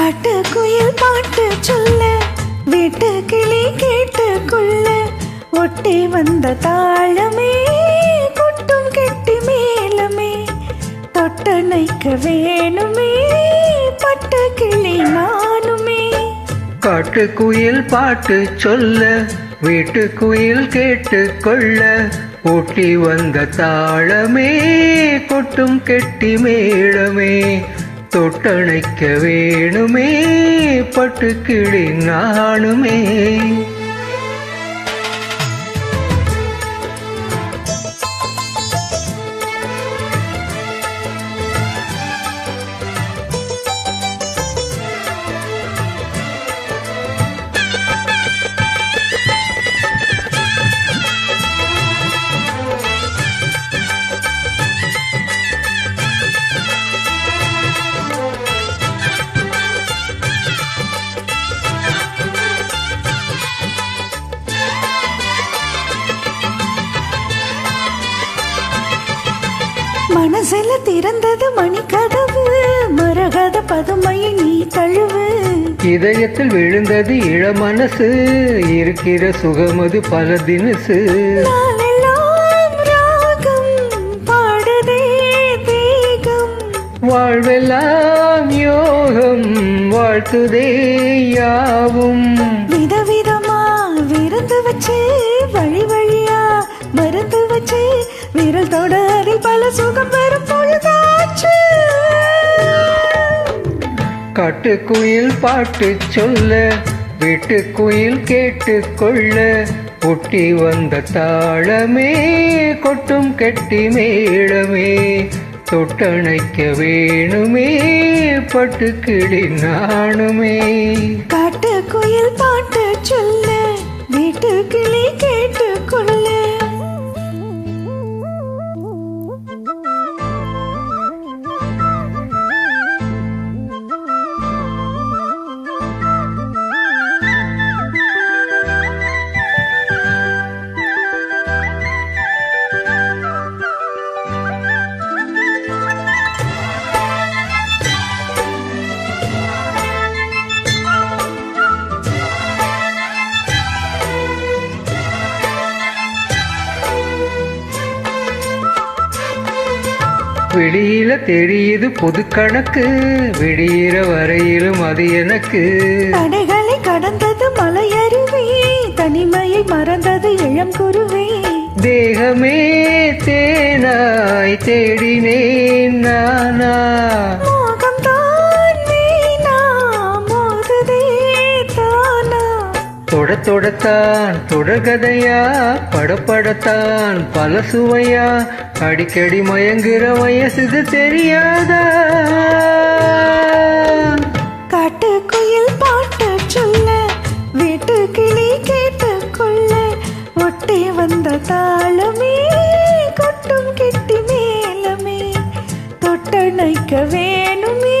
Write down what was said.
காட்டு குயில் பாட்டு சொல்ல வீட்டு கிளி கேட்டு கொள்ள ஒட்டி வந்த தாளமே கொட்டும் கெட்டி மேலமே தொட்டணைக்க வேணுமே பட்டு கிளி நானுமே. காட்டு குயில் பாட்டு சொல்ல வீட்டு குயில் கேட்டு கொள்ள ஊட்டி வந்த தாளமே கொட்டும் கெட்டி மேளமே தொட்டணைக்க வேணுமே பட்டுக்கிளி நானுமே மனசுல திறந்தது மணிக்கதவு. மரகத பதுமையை நீ தழுவு. இதயத்தில் விழுந்தது இளமனசு இருக்கிற சுகமது பல தினசு. வாழ்வெல்லாம் யோகம் வாழ்த்துதே யாவும். விதவிதமா விருந்து வச்சு வழி வழியா மருந்து வச்சு விரல் தொட பல சுகம் வரும் பொழுதாச்சு காட்டுக்குயில் பாட்டு சொல்ல வீட்டுக்குயில் கேட்டு கொள்ள ஒட்டி வந்த தாளமே கொட்டும் கெட்டி மேளமே தொட்டணைக்க வேணுமே பட்டுக்கிளி நாணுமே காட்டு குயில் பாட்டு வெளியில தெரியுது பொது கணக்கு. விடியிற வரையிலும் அது எனக்கு. தடைகளை கடந்தது மலையருவி. தனிமையை மறந்தது இளம் குருவி. தேகமே தேனாய் தேடினேன் நானா. தொட தொடத்தான் தொடர்கதையா படப்படத்தான் பல சுவையா அடிக்கடி மயங்குற வயசுது தெரியாதா? காட்டு குயில் பாட்டு சொல்ல வீட்டு கிளி கேட்டு கொள்ள ஒட்டி வந்த தாளமே கொட்டும் கெட்டி மேலமே தொட்டணைக்க வேணுமே